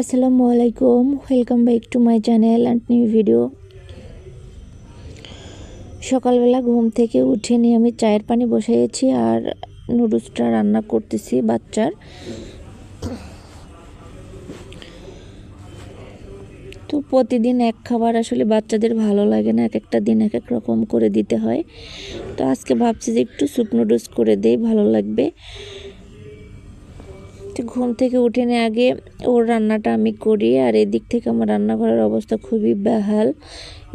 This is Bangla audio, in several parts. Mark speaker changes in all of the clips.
Speaker 1: আসসালামু আলাইকুম welcome back to my channel and new video সকালবেলা ঘুম থেকে উঠে নিয়ে আমি চায়ের পানি বসাইয়েছি আর নুডলসটা রান্না করতেছি বাচ্চার। তো প্রতিদিন এক খাবার আসলে বাচ্চাদের ভালো লাগে না এক একটা দিন এক এক রকম করে দিতে হয়। তো আজকে ভাবছি যে একটু স্যুপ নুডলস করে দেই, ভালো লাগবে। ঘুম থেকে উঠে নিয়ে আগে ওর রান্নাটা আমি করি, আর এদিক থেকে আমার রান্নাঘরের অবস্থা খুবই বেহাল।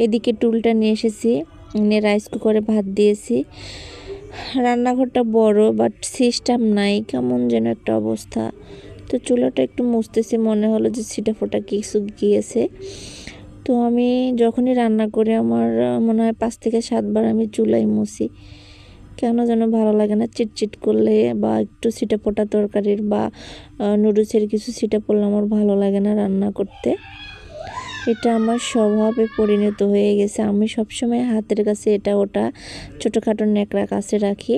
Speaker 1: এদিকে টুলটা নিয়ে এসেছি, এনে রাইস কুকারে ভাত দিয়েছি। রান্নাঘরটা বড় বাট সিস্টেম নাই, কেমন যেন একটা অবস্থা। তো চুলাটা একটু মুছতেছি, মনে হলো যে ছিটা ফোটা কিছু গিয়েছে। তো আমি যখনই রান্না করি, আমার মনে হয় পাঁচ থেকে সাতবার আমি চুলাই মুছি। কেন যেন ভালো লাগে না? চিটচিট করলে বা একটু সিটা পোটা তরকারির বা নুডলসের কিছু সিটা পড়লে আমার ভালো লাগে না রান্না করতে। এটা আমার স্বভাবে পরিণত হয়ে গেছে। আমি সবসময় হাতের কাছে এটা ওটা ছোটোখাটো ন্যাকড়া কাছে রাখি।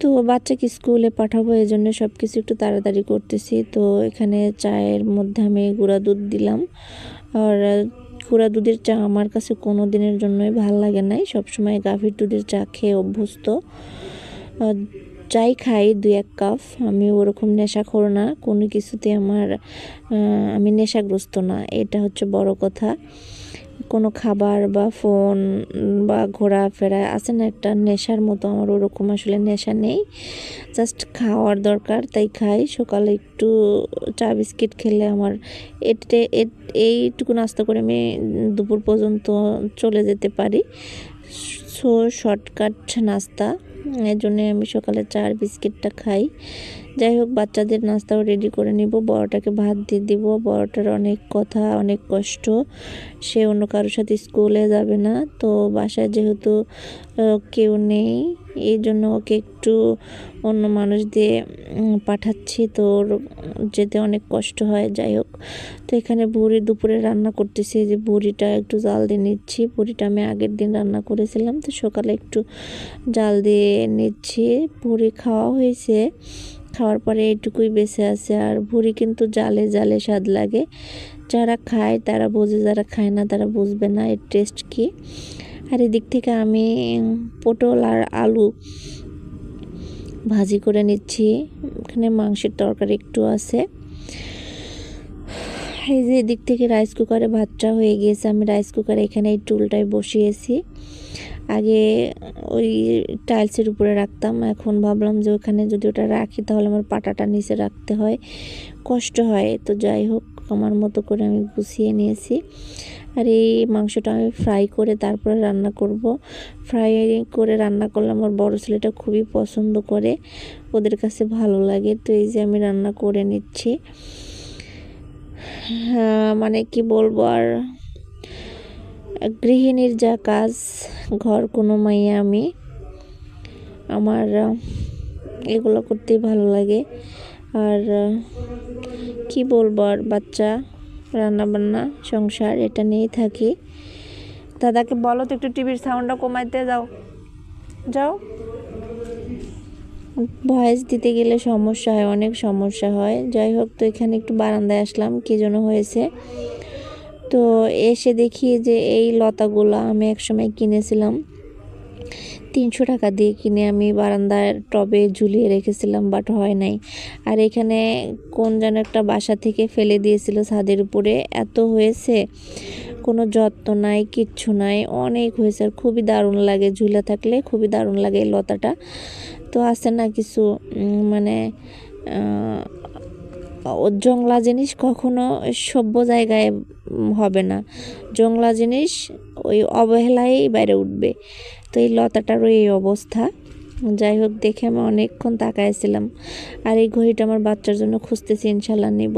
Speaker 1: তো বাচ্চাকে স্কুলে পাঠাবো এই জন্য সব কিছু একটু তাড়াতাড়ি করতেছি। তো এখানে চায়ের মধ্যে আমি গুঁড়া দুধ দিলাম। আর গুঁড়া দুধের চা আমার কাছে কোনো দিনের জন্যই ভালো লাগে নাই। সবসময় গাভীর দুধের চা খেয়ে অভ্যস্ত। চাই খাই দুই এক কাপ, আমি ওরকম নেশা করো না, কোনো কিছুতে আমার আমি নেশাগ্রস্ত না, এটা হচ্ছে বড় কথা। কোনো খাবার বা ফোন বা ঘোরাফেরা আছে না? একটা নেশার মতো আমার ওরকম আসলে নেশা নেই। জাস্ট খাওয়ার দরকার, তাই খাই। সকালে একটু চা বিস্কিট খেলে আমার এটে এইটুকু নাস্তা করে আমি দুপুর পর্যন্ত চলে যেতে পারি। সো, শর্টকাট নাস্তা। এর জন্যে আমি সকালে চার বিস্কিটটা খাই। যাই হোক, বাচ্চাদের নাস্তাও রেডি করে নিব। বড়টাকে ভাত দিয়ে দিব। বড়টার অনেক কথা, অনেক কষ্ট। সে অন্য কারোর সাথে স্কুলে যাবে না। তো বাসায় যেহেতু কেউ নেই এই জন্য ওকে একটু অন্য মানুষ দিয়ে পাঠাচ্ছি। তো ওর যেতে অনেক কষ্ট হয়, যাই হোক। তো এখানে বুড়ি দুপুরে রান্না করতেছি যে বুড়িটা একটু জাল দিয়ে নিচ্ছি। বুড়িটা আমি আগের দিন রান্না করেছিলাম, তো সকালে একটু জাল দিয়ে নিচ্ছি। বুড়ি খাওয়া হয়েছে, খাওয়ার পরে এইটুকুই বেঁচে আছে। আর ভুড়ি কিন্তু জালে জালে স্বাদ লাগে। যারা খায় তারা বোঝে, যারা খায় না তারা বুঝবে না, এর টেস্ট কী। আর এদিক থেকে আমি পটল আর আলু ভাজি করে নিচ্ছি। এখানে মাংসের তরকারি একটু আছে। এই যে এদিক থেকে রাইস কুকারে ভাতটা হয়ে গিয়েছে। আমি রাইস কুকারে এখানে এই টুলটায় বসিয়েছি। আগে ওই টাইলসের উপরে রাখতাম। এখন ভাবলাম যে ওখানে যদি ওটা রাখি, তাহলে আমার পাটাটা নিচে রাখতে হয়। কষ্ট হয়, তো যাই হোক। আমার মতো করে আমি গুছিয়ে নিয়েছি। আর এই মাংসটা আমি ফ্রাই করে তারপরে রান্না করব। ফ্রাই করে রান্না করলে আমার বড় ছেলেটা খুবই পছন্দ করে। ওদের কাছে ভালো লাগে। তো এই যে আমি রান্না করে নিচ্ছি। হ্যাঁ, মানে কি বলব আর? গৃহিণীর যা কাজ ঘর কোনো মাইয়া আমি। আমার এগুলো করতেই ভালো লাগে। আর কি বলব আর? বাচ্চা, রান্নাবান্না, সংসার, এটা নিয়েই থাকি। দাদাকে বলো তো একটু টিভির সাউন্ডটা কমাইতে যাও। যাও। ভয়েস দিতে গেলে সমস্যা হয়, অনেক সমস্যা হয়। যাই হোক, তো এখানে একটু বারান্দায় আসলাম, কী জন্য হয়েছে। তো এসে দেখি যে এই লতাগুলো আমি একসময় কিনেছিলাম। তিনশো টাকা দিয়ে কিনে আমি বারান্দার টবে ঝুলিয়ে রেখেছিলাম বাট হয় নাই। আর এখানে কোন যেন একটা বাসা থেকে ফেলে দিয়েছিল ছাদের উপরে। এত হয়েছে, কোনো যত্ন নাই, কিচ্ছু নাই, অনেক হয়েছে। আর খুবই দারুণ লাগে ঝুলে থাকলে, খুবই দারুণ লাগে এই লতাটা। তো আছে না কিছু মানে জংলা জিনিস কখনো সভ্য জায়গায় হবে না। জংলা জিনিস ওই অবহেলায় বাইরে উঠবে। তো এই লতাটারও এই অবস্থা। যাই হোক, দেখে আমি অনেকক্ষণ তাকাইছিলাম। আর এই ঘড়িটা আমার বাচ্চার জন্য খুঁজতেছি, ইনশাল্লাহ নেব।